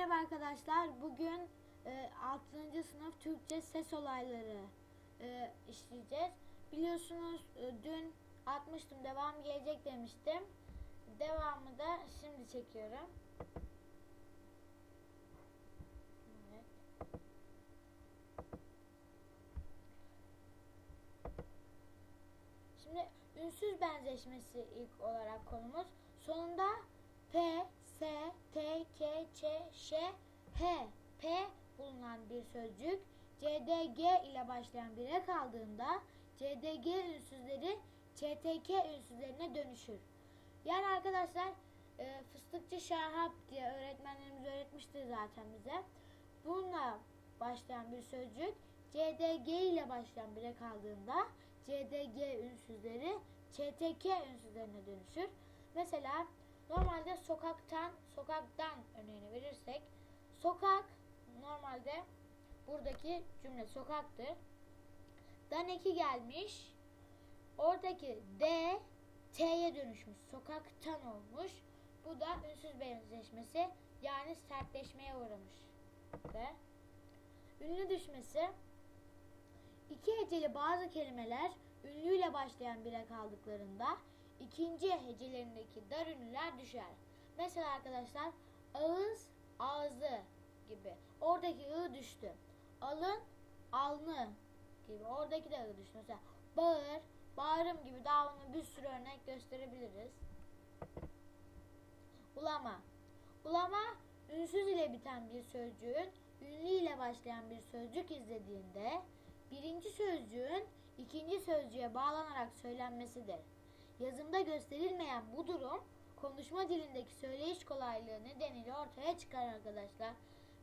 merhaba arkadaşlar. Bugün e, 6. sınıf Türkçe ses olayları e, işleyeceğiz. Biliyorsunuz e, dün atmıştım, devam gelecek demiştim. Devamı da şimdi çekiyorum. Şimdi ünsüz benzeşmesi ilk olarak konumuz. Sonunda P, S, T, K, Ç, Ş, H, P bulunan bir sözcük CDG ile başlayan bire kaldığında CDG ünsüzleri ÇTK ünsüzlerine dönüşür. Yani arkadaşlar e, fıstıkçı Şahap diye öğretmenlerimiz öğretmiştir zaten bize. Bununla başlayan bir sözcük CDG ile başlayan bire kaldığında CDG ünsüzleri ÇTK ünsüzlerine dönüşür. Mesela normalde sokaktan, sokaktan örneğini verirsek sokak normalde buradaki cümle sokaktır. Dan eki gelmiş. Oradaki D T'ye dönüşmüş. Sokaktan olmuş. Bu da ünsüz benzeşmesi yani sertleşmeye uğramış. Ve ünlü düşmesi İki heceli bazı kelimeler ünlüyle başlayan bire kaldıklarında ikinci hecelerindeki dar ünlüler düşer. Mesela arkadaşlar ağız, ağzı gibi. Oradaki ı düştü. Alın, alnı gibi. Oradaki de ı düştü. Mesela bağır, bağırım gibi daha ona bir sürü örnek gösterebiliriz. Ulama. Ulama ünsüz ile biten bir sözcüğün ünlü ile başlayan bir sözcük izlediğinde birinci sözcüğün ikinci sözcüğe bağlanarak söylenmesidir. Yazımda gösterilmeyen bu durum konuşma dilindeki söyleyiş kolaylığı nedeniyle ortaya çıkar arkadaşlar.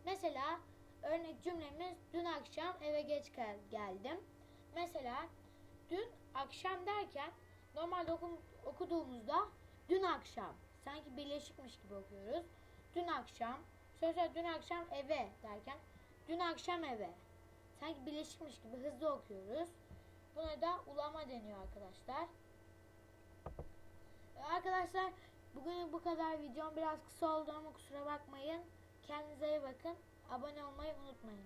Mesela örnek cümlemiz dün akşam eve geç gel- geldim. Mesela dün akşam derken normalde okum- okuduğumuzda dün akşam sanki birleşikmiş gibi okuyoruz. Dün akşam sonra dün akşam eve derken dün akşam eve sanki birleşikmiş gibi hızlı okuyoruz. Buna da ulama deniyor arkadaşlar. Arkadaşlar bugün bu kadar videom biraz kısa oldu ama kusura bakmayın. Kendinize iyi bakın. Abone olmayı unutmayın.